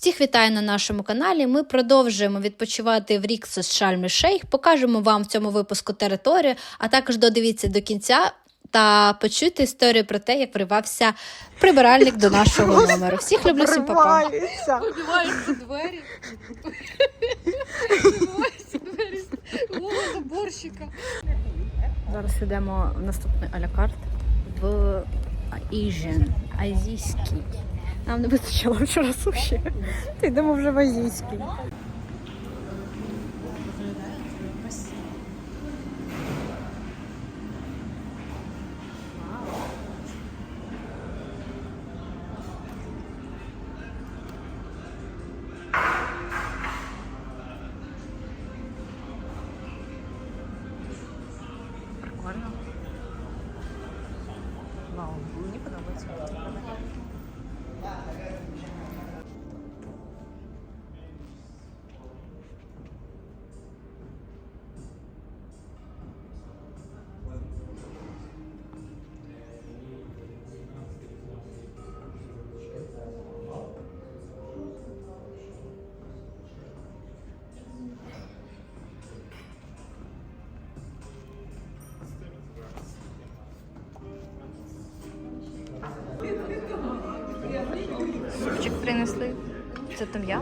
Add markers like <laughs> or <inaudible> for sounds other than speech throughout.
Всіх вітаю на нашому каналі. Ми продовжуємо відпочивати в Ріксос Шальмі Шейх. Покажемо вам в цьому випуску територію, а також додивіться до кінця та почуйте історію про те, як вривався прибиральник до нашого номеру. Всіх люблю всім папа. Вривається. Вибиваються двері. Вибиваються двері з мого. Зараз йдемо в наступний алякарт в Asian, азійський. Нам не вистачило вчора суші. Ти йдемо вже в азійський. Принесли. Це там я?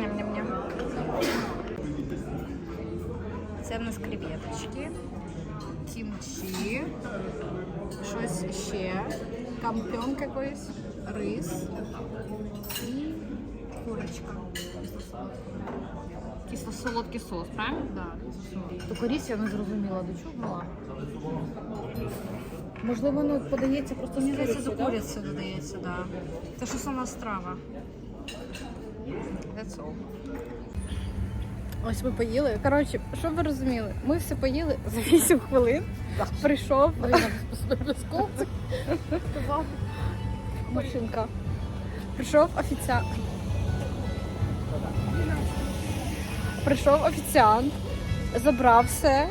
Ням-ням-ням. Це в нас креветочки, кімчі, щось ще, кампьон якийсь, рис і курочка. Кисло-солодкий соус, правильно? Да. Тільки ріс я не зрозуміла, до чого була. Можливо, воно подається просто Мені з здається, за курицею, додається, да. Це ж основна страва. That's all. Ось ми поїли. Коротше, щоб ви розуміли, ми все поїли за 8 хвилин. Прийшов машинка. Прийшов офіціант. Прийшов офіціант, забрав все.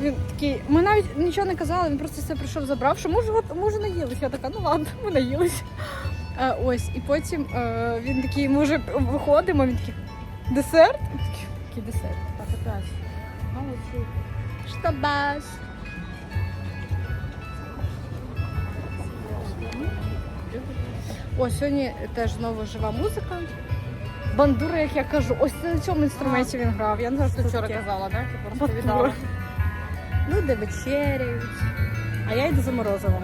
Він такий, ми навіть нічого не казали, він просто все прийшов, забрав, що може, може наїлись. Я така, ну ладно, ми наїлись. Е, ось, і потім е, він такий, ми вже виходимо, він такий, десерт? Я такий, Який десерт? Так, опять. Молодці. Штабас. О, сьогодні теж знову жива музика. Бандура, як я кажу, ось на цьому інструменті він грав. Я не знаю, що Вчора казала, так? Ти Бандура. розповідала. Люди вечеряють. А я йду за морозивом.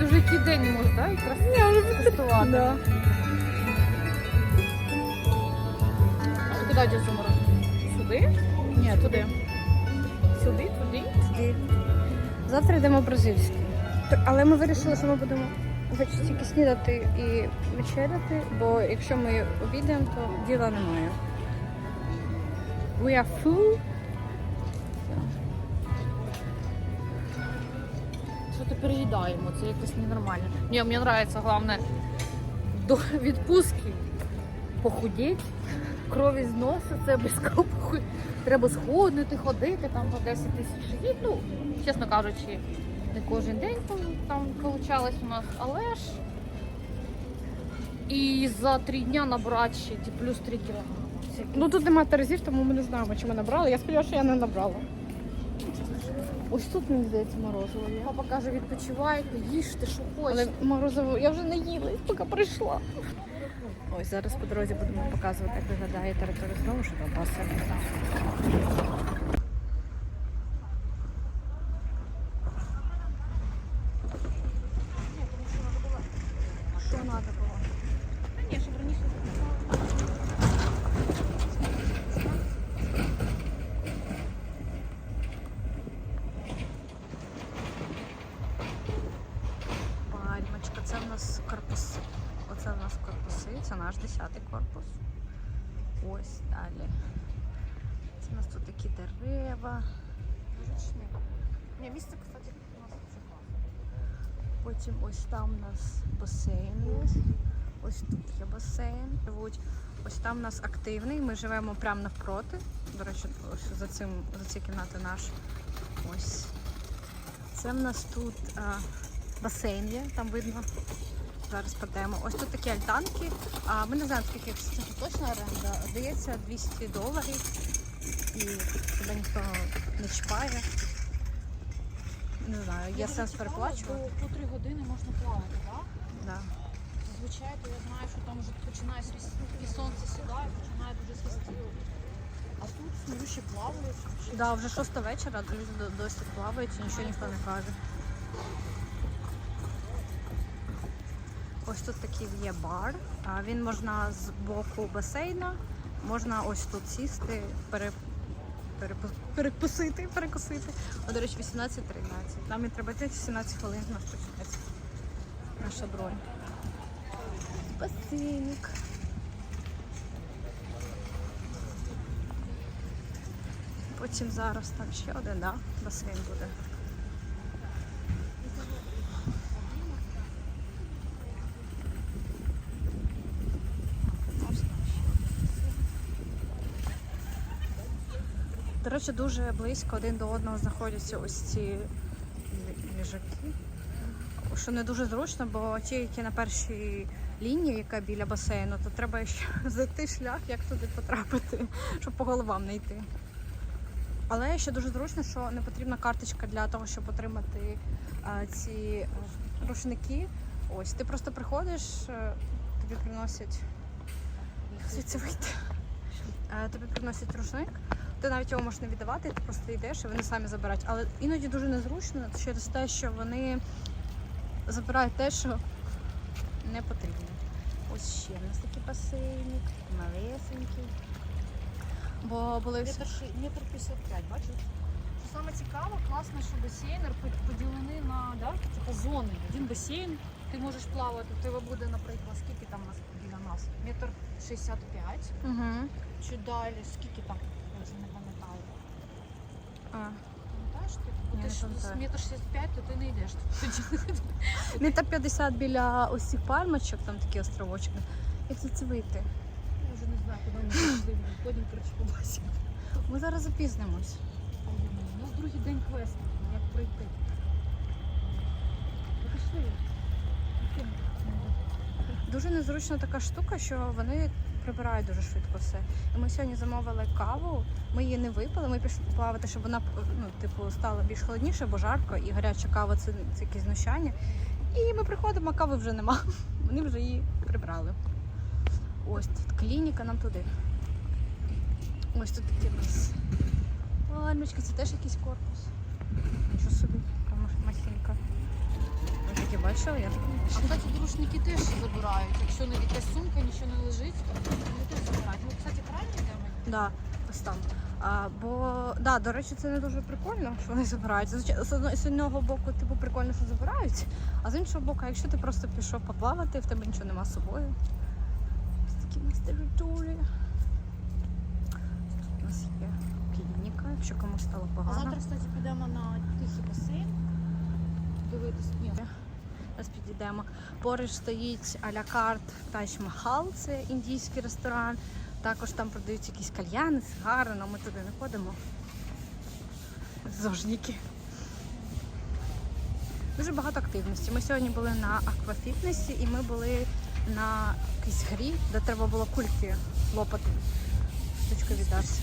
Дуже який день може, так? Якраз тестувати. Да. А Куди йдеш за морозом? Сюди? Ні, туди. Сюди? Туди? Туди. Завтра йдемо в бразильський. Але ми вирішили, що ми будемо хоч тільки снідати і вечеряти, бо якщо ми обідаємо, то діла немає. We are full. Переїдаємо? Це якось ненормально. Ні, мені подобається, головне, до відпустки похудеть, крові з носа, це обов'язково похуд... Треба сходити, ходити, там по 10 тисяч життів. Ну, чесно кажучи, не кожен день там, получалось у нас, але ж і за три дня набрати ще ті плюс 3 кілограми. Ну тут немає терезів, тому ми не знаємо, чи ми набрали. Я сподіваюся, що я не набрала. Ось тут мені здається морозиво є. Папа каже, відпочивайте, їжте, що хочете. Але морозиво я вже не їла, поки прийшла. Ось зараз по дорозі будемо показувати, як виглядає територія знову що там Що треба було? Та ні, щоб раніше Пальмочка, це в нас корпуси. Оце в нас корпуси, це наш 10-й корпус. Ось далі. Це у нас тут такі дерева. Ручник. Ні, місце, кстати, у нас це класно. Потім ось там у нас басейн є. Ось тут є басейн. Ось там у нас активний. Ми живемо прямо навпроти. До речі, ось за цим за цією кімнатою наш. Ось. Це в нас тут а, басейн є, там видно. Зараз пройдемо. Ось тут такі альтанки. А ми не знаємо, скільки це точна оренда. Здається, 200 доларів. І тебе ніхто не чіпає. Не знаю, є сенс переплачувати. По три години можна плавати, так? Да. Зазвичай то я знаю, що там вже починає свісти, і сонце сідає, починає дуже свісти. А тут смотрю, ще плавають. Да, вже шоста вечора, люди досі плавають, і нічого ніхто не каже. Ось тут такий є бар. А Він можна з боку басейна, можна ось тут сісти, пере, перекусити, перекусити. О, до речі, 18.13. Нам і треба 17 хвилин нас почнеться наша бронь. Басейник. Потім зараз там ще один, да? басейн буде. Ось там ще. До речі, дуже близько один до одного знаходяться ось ці ліжаки. Що не дуже зручно, бо ті, які на першій лінії, яка біля басейну, то треба ще <laughs> зайти шлях, як туди потрапити, щоб по головам не йти. Але ще дуже зручно, що не потрібна карточка для того, щоб отримати а, ці е, рушники. Ось ти просто приходиш, е, тобі приносять <laughs> звідси вийти. Е, Тобі приносять рушник, ти навіть його можеш не віддавати, ти просто йдеш і вони самі забирають. Але іноді дуже незручно через те, що вони забирають те, що не потрібно. Ось ще в нас такий басейник, малесенький. Бо були всі. Метр, ши- метр 55, бачиш? Що саме цікаво, класно, що басейни по- поділені на да, типу зони. Один басейн, ти можеш плавати, у тебе буде, наприклад, скільки там у нас біля нас? Метр 65. Угу. Чи далі, скільки там? Я вже не пам'ятаю. А. Пам'ятаєш, ти Ні, не будеш пам'ятаю. метр 65, то ти не йдеш. Тоді <laughs> Метр 50 біля ось цих пальмочок, там такі островочки. Як звідси вийти? Я вже не знаю, куди ми пішли. Ходимо, коротше, по. Ми зараз запізнимось. Ну, другий день квесту, як пройти. Ну, Пішли. Дуже незручна така штука, що вони прибирають дуже швидко все. І ми сьогодні замовили каву, ми її не випили, ми пішли плавати, щоб вона ну, типу, стала більш холодніше, бо жарко, і гаряча кава це, це якесь знущання. І ми приходимо, а кави вже нема. <laughs> Вони вже її прибрали. Ось тут клініка нам туди. Ось тут такі нас пальмочки, це теж якийсь корпус. Нічого собі. Ви такі бачили? Я таке не А кстати, рушники теж забирають. Якщо не якась сумка, нічого не лежить, то вони теж забирають. Ну, кстати, правильно йдемо? Да, ось там. А, бо да, до речі, це не дуже прикольно, що вони забирають. З одно- з одного боку, типу, прикольно, що забирають, а з іншого боку, якщо ти просто пішов поплавати, в тебе нічого нема з собою. Ось такі у нас території. Тут у нас є клініка, якщо комусь стало А погано. завтра, кстати, підемо на тихий басейн. Дивитись. Ні, Зараз підійдемо. Поруч стоїть а-ля карт Махал, це індійський ресторан. Також там продають якісь кальяни, сигари, але ми туди не ходимо. Зожніки. Дуже багато активності. Ми сьогодні були на аквафітнесі і ми були на якійсь грі, де треба було кульки лопати. Штучку віддався.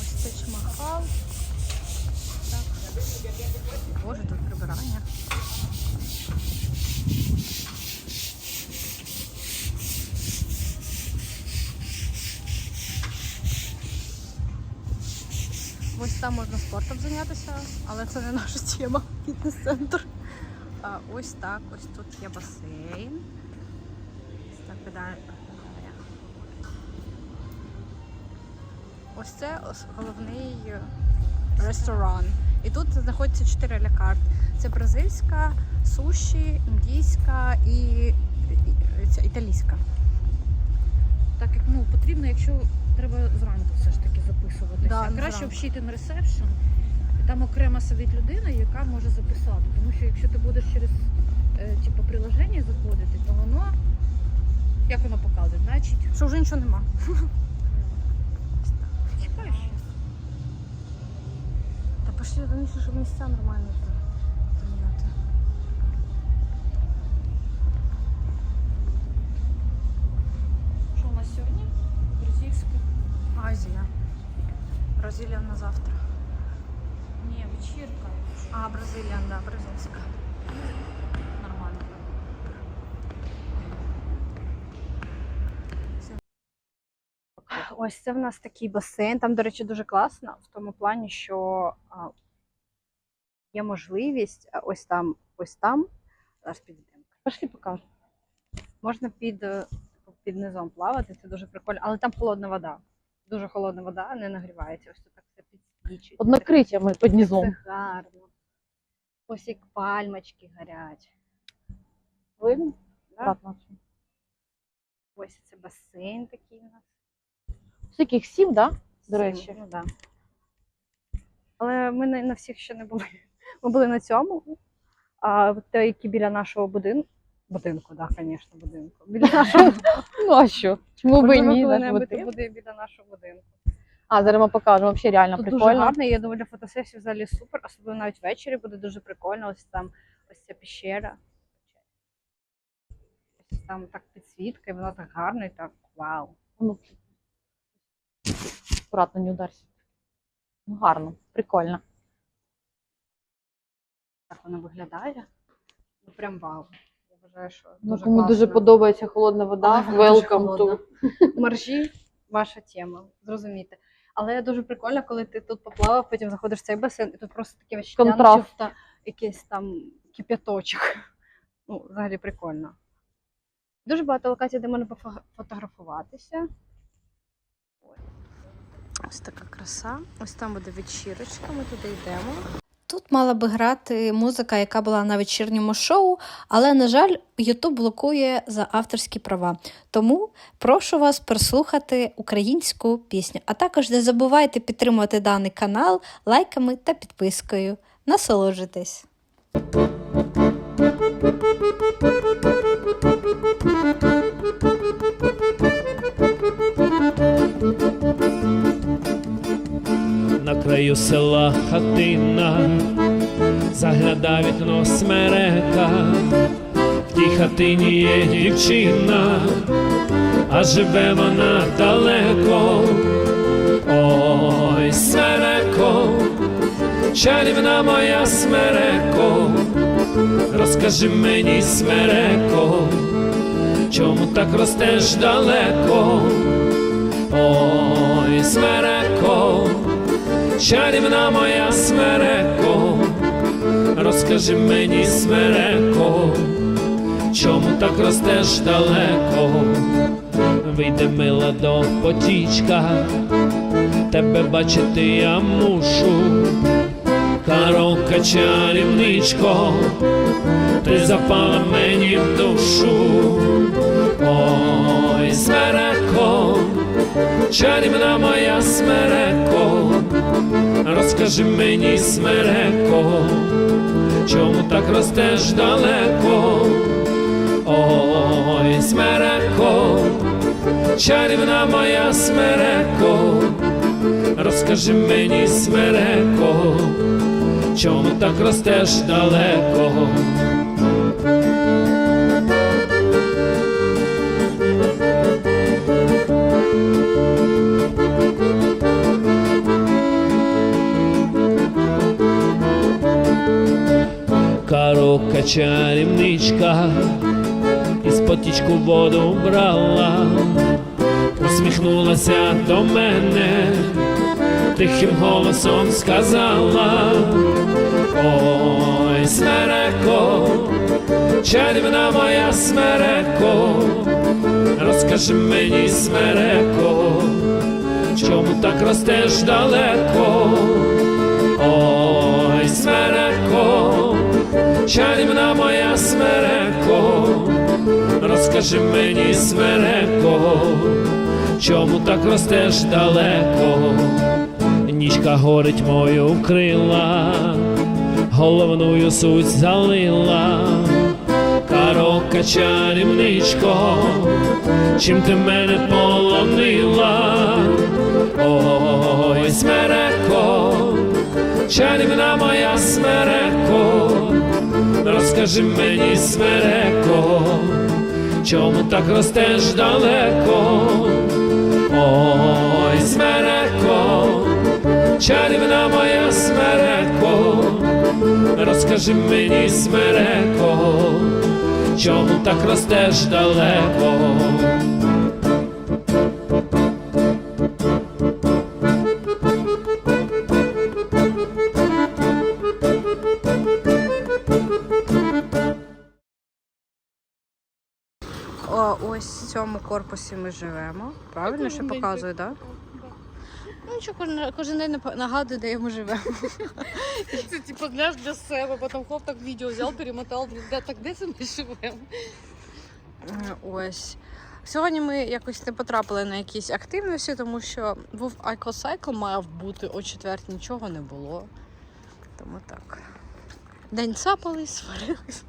Ось Тадж Махал. Боже, тут прибирання. Ось там можна спортом зайнятися, але це не наша тема, фітнес-центр. Ось так, ось тут є басейн. Так підає. Ось це головний е, ресторан. І тут знаходяться чотири лякарт. Це бразильська, суші, індійська і, ця італійська. Так як ну потрібно, якщо треба зранку все ж таки записуватися. Да, Краще зранку. взагалі йти на ресепшн. і Там окремо сидить людина, яка може записати. Тому що якщо ти будеш через е, типу, приложення заходити, то воно як воно показує, значить Що вже нічого нема. Пошли раніше, щоб місця нормально прийняти. Що у нас сьогодні? Бразильська. Азія. Бразилія на завтра. Не, вечерка. А, Бразилія, да, бразильская. Ось це в нас такий басейн. Там, до речі, дуже класно в тому плані, що є можливість ось там, ось там. Зараз підійдемо. Пошли покажу. Можна під, е, під низом плавати, це дуже прикольно, але там холодна вода. Дуже холодна вода, не нагрівається. Ось тут так все підсвічується. Под накриттями, під низом. Це гарно. Ось як пальмочки горять. Видно? Да? Ось це басейн такий у нас. Скільки сім, да? До речі. Ну, да. Але ми на, на всіх ще не були. Ми були на цьому. А те, які біля нашого будинку. Будинку, так, да, звісно, будинку. Біля <laughs> нашого Ну а що? Чому б і Можливо, ні? коли-небудь буде біля нашого будинку. А, зараз ми покажемо. Взагалі реально Тут дуже прикольно. гарно, я думаю, для фотосесії взагалі супер, особливо навіть ввечері буде дуже прикольно. Ось там ось ця піщера. Ось там так підсвітка, і воно так гарно і так вау. Аккуратно, не ударься. Ну, гарно, прикольно. Так воно виглядає. Ну прям вау. Я вважаю, що Ну, дуже кому дуже подобається холодна вода, дуже welcome to. Моржі ваша тема, зрозумійте. Але дуже прикольно, коли ти тут поплавав, потім заходиш в цей басейн, і тут просто таке відчуття, Контраст. якийсь там кип'яточок. Ну, взагалі прикольно. Дуже багато локацій, де можна пофотографуватися. Ось така краса. Ось там буде вечірочка, ми туди йдемо. Тут мала би грати музика, яка була на вечірньому шоу, але, на жаль, YouTube блокує за авторські права. Тому прошу вас прослухати українську пісню. А також не забувайте підтримувати даний канал лайками та підпискою. Насолоджуйтесь! Краю села хатина, загляда вікно смерека, в тій хатині є дівчина, а живе вона далеко. Ой, смереко, чарівна моя смереко, розкажи мені, смереко, чому так ростеш далеко? Чарівна моя смереко, розкажи мені, смереко, чому так ростеш далеко? Вийде мила до потічка, тебе бачити я мушу, Коровка чарівничко, ти запала мені в душу. Чарівна моя смереко, розкажи мені, смереко, чому так ростеш далеко? Ой, смереко, чарівна моя смереко, розкажи мені, смереко, чому так ростеш далеко? Чарівничка із потічку воду брала, усміхнулася до мене, тихим голосом сказала, ой, смереко, чарівна моя смереко, розкажи мені, смереко, чому так ростеш далеко? Ой, смереко, чарівна моя смереко, розкажи мені, смереко, чому так ростеш далеко? Ніжка горить мою крила, головною суть залила, Коровка чарівничко, чим ти мене полонила? Ой, смереко, чарівна моя смереко, розкажи мені, смереко, чому так ростеш далеко? Ой, смереко, чарівна моя смереко, розкажи мені, смереко, чому так ростеш далеко? Корпусі ми живемо. Правильно, що показує, так? Ну, нічого, кожен, кожен день нагадує, де ми живемо. Це типу гляж для себе, потім хлоп так відео взяв, перемотав, де так де це ми живемо. Е, Ось. Сьогодні ми якось не потрапили на якісь активності, тому що був Айкосайкл, мав бути о четвертій, нічого не було. Тому так. День цапались, сварились.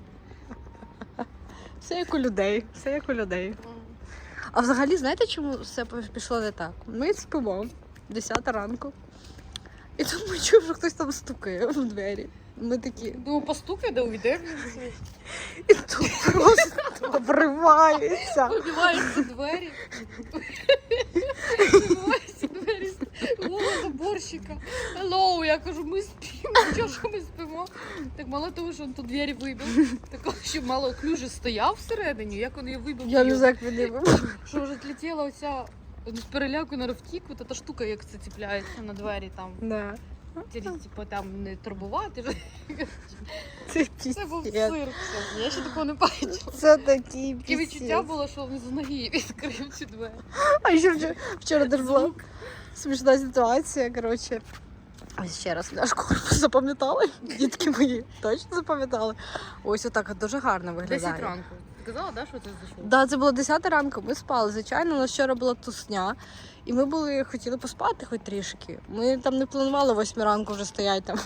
Все як у людей. Все як у людей. А взагалі, знаєте, чому все пішло не так? Ми спимо 10 ранку. І тут ми чуємо, що хтось там стукає в двері. Ми такі. Думаю, постукай, де уйде. І тут просто обривається. Вибиваються двері. Вибиваються двері. Голос уборщика. Hello, я кажу, ми спимо. <laughs> Чого що ми спимо? Так мало того, що він тут двері вибив. Так що мало клюже стояв всередині, як він її вибив. Я не знаю, як він вибив. Що вже летіла оця з переляку на втік, от та штука, як це ціпляється на двері там. Да. Типу там не турбувати. Це Це був цирк. все. Я ще такого не бачила. Це такий Таке відчуття було, що він з ноги відкрив ці двері. А ще вчора, вчора теж була смішна ситуація, коротше. Ось ще раз корпус запам'ятали. Дітки мої точно запам'ятали. Ось отак дуже гарно виглядає. 10 ранку. Ти казала, да, що це зайшло? Да, це було 10 ранку, ми спали. Звичайно, у нас вчора була тусня, і ми були, хотіли поспати хоч трішки. Ми там не планували 8 ранку вже стояти там.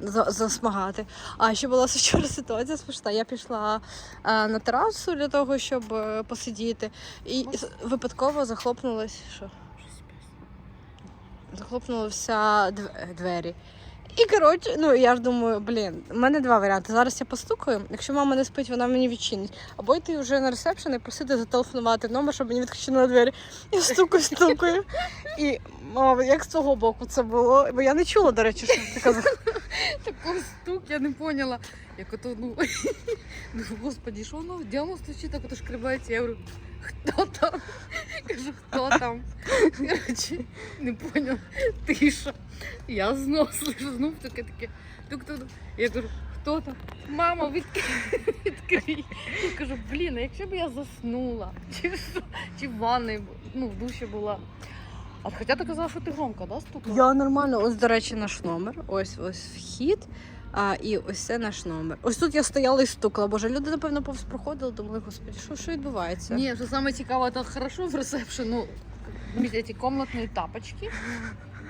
<laughs> Засмагати. А ще була <laughs> вчора ситуація смішна. Я пішла е, на терасу для того, щоб е, посидіти, і випадково захлопнулась. Що? Захлопнулися е, двері. І коротше, ну я ж думаю, блін, в мене два варіанти. Зараз я постукаю. Якщо мама не спить, вона мені відчинить. Або йти вже на ресепшн і просити зателефонувати номер, щоб мені відчинили двері. Я стукаю, стукаю. І мама, як з того боку це було? Бо я не чула, до речі, що ти казала. <laughs> Такий стук, я не поняла. Як ото, ну, <laughs> ну господі, що воно дьому стучить, так ото шкребається. Я говорю, хто там? <laughs> Кажу, хто там? Короче, не поняла. Тиша. Я знов слышу, знов таке таке. Тук-тук. Я кажу, хто там? Мама, відкрий, відкрий. Я кажу, блін, а якщо б я заснула, чи що, чи в ванні, ну, в душі була. А хоча ти казала, що ти громко, да, стукала? Я нормально, ось, до речі, наш номер. Ось ось вхід. А, і ось це наш номер. Ось тут я стояла і стукала. Боже, люди, напевно, повз проходили, думали, господи, що, що відбувається? Не, что самое цікаве, это хорошо в ресепшн, ну, эти комнатные тапочки.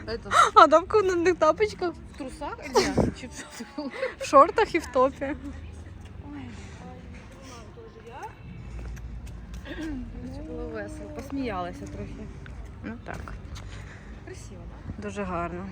Это А там в комнатних тапочках, в трусах или нет? Чи що це було? в шортах і в топі. Це було весело. Посміялася трохи. Ну так, Красиво. дуже гарно.